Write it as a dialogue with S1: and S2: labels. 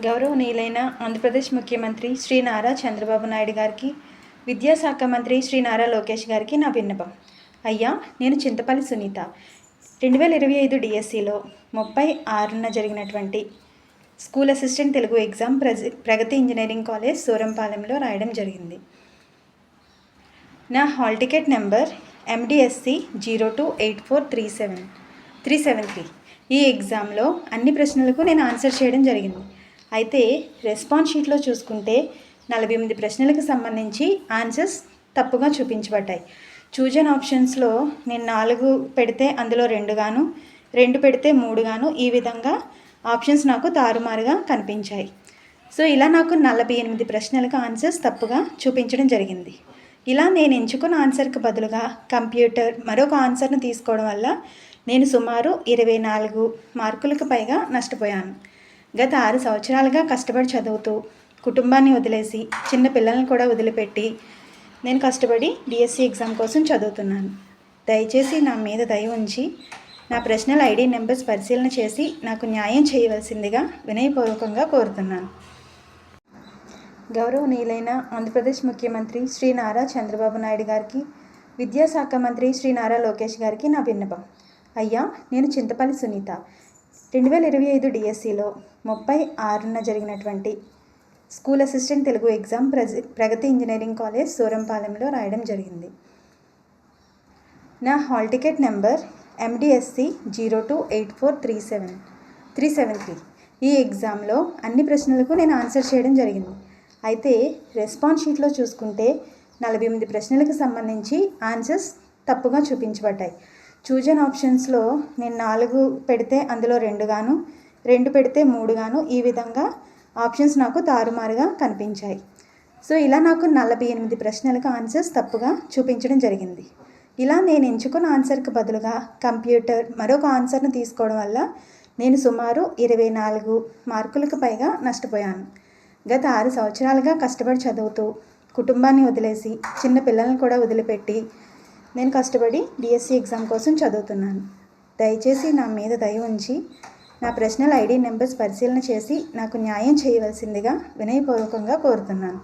S1: గౌరవనీయులైన ఆంధ్రప్రదేశ్ ముఖ్యమంత్రి శ్రీ నారా చంద్రబాబు నాయుడు గారికి విద్యాశాఖ మంత్రి శ్రీ నారా లోకేష్ గారికి నా విన్నపం. అయ్యా నేను చింతపల్లి సునీత. రెండు వేల ఇరవై ఐదు డిఎస్సిలో ముప్పై ఆరున జరిగినటువంటి స్కూల్ అసిస్టెంట్ తెలుగు ఎగ్జామ్ ప్రజ ప్రగతి ఇంజనీరింగ్ కాలేజ్ సూరంపాలెంలో రాయడం జరిగింది. నా hall ticket number MDSC zero two eight four three seven three seven three. ఈ ఎగ్జామ్లో అన్ని ప్రశ్నలకు నేను ఆన్సర్ చేయడం జరిగింది. అయితే రెస్పాన్స్ షీట్లో చూసుకుంటే నలభై ఎనిమిది ప్రశ్నలకు సంబంధించి ఆన్సర్స్ తప్పుగా చూపించబడ్డాయి. చూజన్ ఆప్షన్స్లో నేను నాలుగు పెడితే అందులో రెండు గాను రెండు పెడితే మూడు గాను ఈ విధంగా ఆప్షన్స్ నాకు తారుమారుగా కనిపించాయి. సో ఇలా నాకు నలభై ఎనిమిది ప్రశ్నలకు ఆన్సర్స్ తప్పుగా చూపించడం జరిగింది. ఇలా నేను ఎంచుకున్న ఆన్సర్కి బదులుగా కంప్యూటర్ మరొక ఆన్సర్ను తీసుకోవడం వల్ల నేను సుమారు ఇరవై నాలుగు మార్కులకు పైగా నష్టపోయాను. గత ఆరు సంవత్సరాలుగా కష్టపడి చదువుతూ కుటుంబాన్ని వదిలేసి చిన్న పిల్లల్ని కూడా వదిలిపెట్టి నేను కష్టపడి డిఎస్సి ఎగ్జామ్ కోసం చదువుతున్నాను. దయచేసి నా మీద దయ ఉంచి నా ప్రశ్నల ఐడి నెంబర్స్ పరిశీలన చేసి నాకు న్యాయం చేయవలసిందిగా వినయపూర్వకంగా కోరుతున్నాను. గౌరవనీయులైన ఆంధ్రప్రదేశ్ ముఖ్యమంత్రి శ్రీ నారా చంద్రబాబు నాయుడు గారికి విద్యాశాఖ మంత్రి శ్రీ నారా లోకేష్ గారికి నా విన్నపం. అయ్యా నేను చింతపల్లి సునీత. రెండు వేల ఇరవై ఐదు డిఎస్సిలో ముప్పై ఆరున జరిగినటువంటి స్కూల్ అసిస్టెంట్ తెలుగు ఎగ్జామ్ ప్రజ ప్రగతి ఇంజనీరింగ్ కాలేజ్ సూరంపాలెంలో రాయడం జరిగింది. నా hall ticket number MDSC zero two eight four three seven three seven three. ఈ ఎగ్జామ్లో అన్ని ప్రశ్నలకు నేను ఆన్సర్ చేయడం జరిగింది. అయితే రెస్పాన్స్ షీట్లో చూసుకుంటే నలభై ఎనిమిది ప్రశ్నలకు సంబంధించి ఆన్సర్స్ తప్పుగా చూపించబడ్డాయి. చూజన్ ఆప్షన్స్లో నేను నాలుగు పెడితే అందులో రెండు గాను రెండు పెడితే మూడు గాను ఈ విధంగా ఆప్షన్స్ నాకు తారుమారుగా కనిపించాయి. సో ఇలా నాకు నలభై ఎనిమిది ప్రశ్నలకు ఆన్సర్స్ తప్పుగా చూపించడం జరిగింది. ఇలా నేను ఎంచుకున్న ఆన్సర్కి బదులుగా కంప్యూటర్ మరొక ఆన్సర్ను తీసుకోవడం వల్ల నేను సుమారు ఇరవై నాలుగు మార్కులకు పైగా నష్టపోయాను. గత ఆరు సంవత్సరాలుగా కష్టపడి చదువుతూ కుటుంబాన్ని వదిలేసి చిన్న పిల్లల్ని కూడా వదిలిపెట్టి నేను కష్టపడి డిఎస్సి ఎగ్జామ్ కోసం చదువుతున్నాను. దయచేసి నా మీద దయ ఉంచి నా ప్రశ్నల ఐడి నెంబర్స్ పరిశీలన చేసి నాకు న్యాయం చేయవలసిందిగా వినయపూర్వకంగా కోరుతున్నాను.